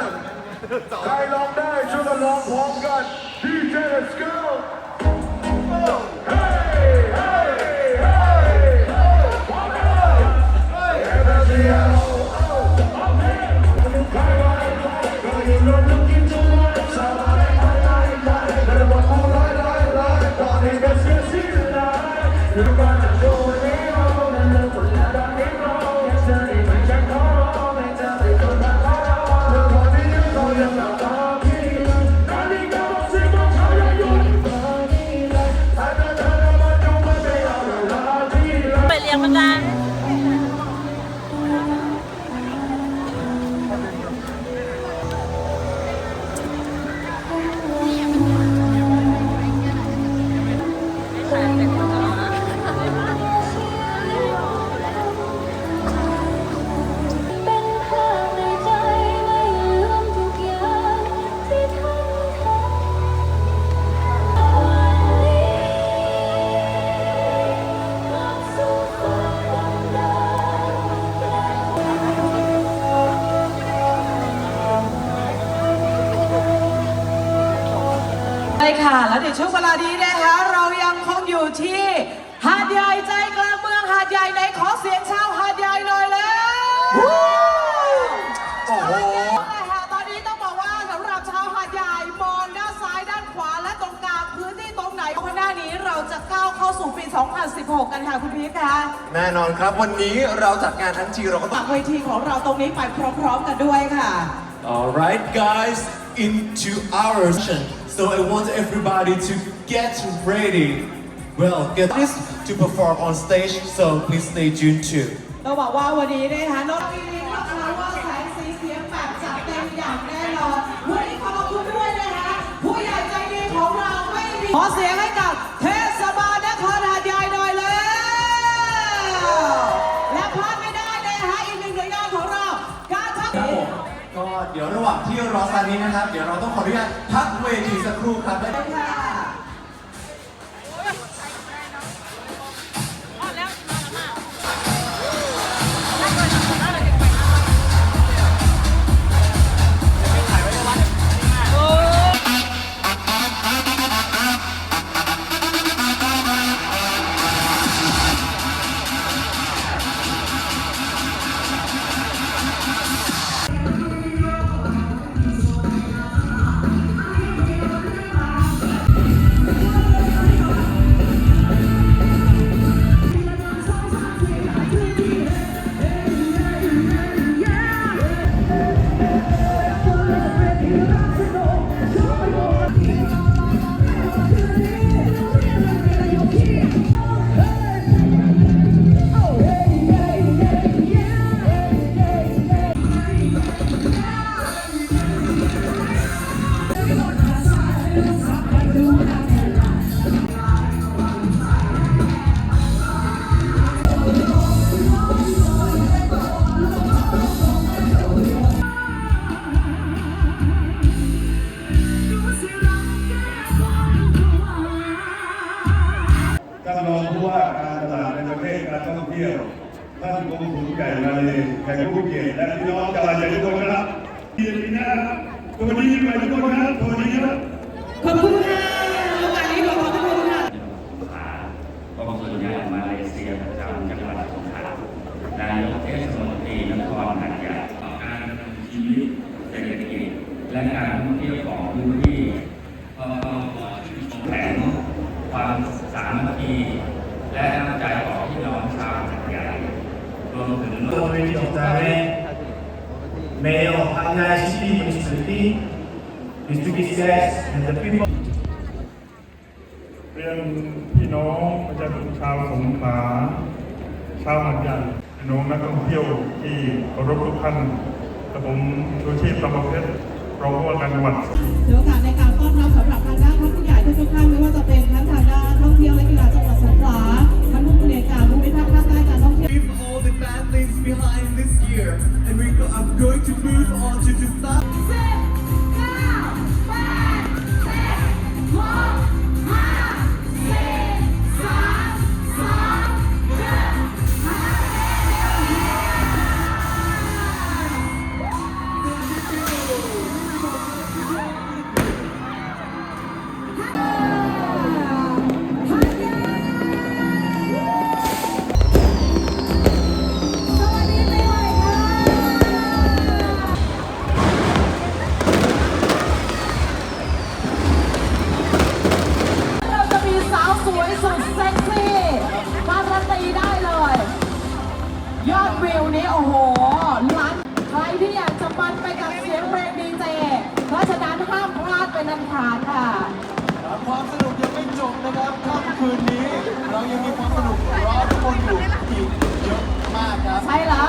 บผมมากใครร้องได้ช่วยกันร้องพร้อมกัน DJ Let's go ไป ค่ะ และในช่วงเวลานี้นะคะ เรายังคงอยู่ที่หาดใหญ่ใจกลางเมืองหาดใหญ่ไหนขอเสียงชาวหาดใหญ่หน่อยแล้วโอ้โหตอนนี้ต้องบอกว่าสำหรับชาวหาดใหญ่มองด้านซ้ายด้านขวาและตรงกลางพื้นที่ตรงไหนข้างหน้านี้เราจะก้าวเข้าสู่ปี 2016 กันค่ะคุณพีทค่ะแน่นอนครับวันนี้เราจัดงานทั้งทีเราก็ต้ฝาอง กเวทีของเราตรงนี้ไปพร้อมๆกันด้วยค่ะ Alright guys, into our session. So I want everybody to get ready. Well, get this to perform on stage, so please stay tuned too. ต้องบอกว่าวันนี้นะคะน้องอีลิงรับรองว่า เดี๋ยวระหว่างที่รอซานี้นะครับ เดี๋ยวเราต้องขออนุญาตพักเวทีสักครู่ครับ เที่ยวท่านกงสุลใหญ่มาเลยแขกผู้เกียรติและพี่น้องชาวใหญ่ทุกคนครับที่นี้นะครับสวัสดีปีใหม่ทุกคนครับสวัสดีครับขอบคุณค่ะวันนี้ขอบคุณค่ะกองทุนยามาเลเซียประจำจังหวัดสงขลานายกเทศมนตรีนครหัดใหญ่ต่อการดำเนินชีวิตเศรษฐกิจและการท่องเที่ยวของพื้นที่ก็ขอชื่นชมแผนความสามัคคีและน้ำใจของพี่น้องชาวหัดใหญ่ร วมถึง Already observing Mayor of Hanya City Municipality, Mr. Gisses, and the people. เรียนพี่น้องประชาชนชาวสงขลาชาวหาดใหญ่พี่น้องนักท่องเที่ยวที่เคารพทุกท่านกับผมชูชีพประมเพชรรองผู้ว่าการจังหวัดถือโอกาสในการต้อนรับสำหรับทางด้านท่านผู้ใหญ่ทุกๆท่านไม่ว่าจะเป็นทั้งทางด้าน ยอดวิวนี้โอ้โหล้านใครที่อยากจะมันไปกับเสียงเพลงดีเจเพราะฉะนั้นห้ามพลาดเป็นอันขาดค่ะความสนุกยังไม่จบนะครับค่ำคืนนี้ เรายังมีความสนุกรอทุกคนอยู่อีกเยอะมากครับ ใช่แล้ว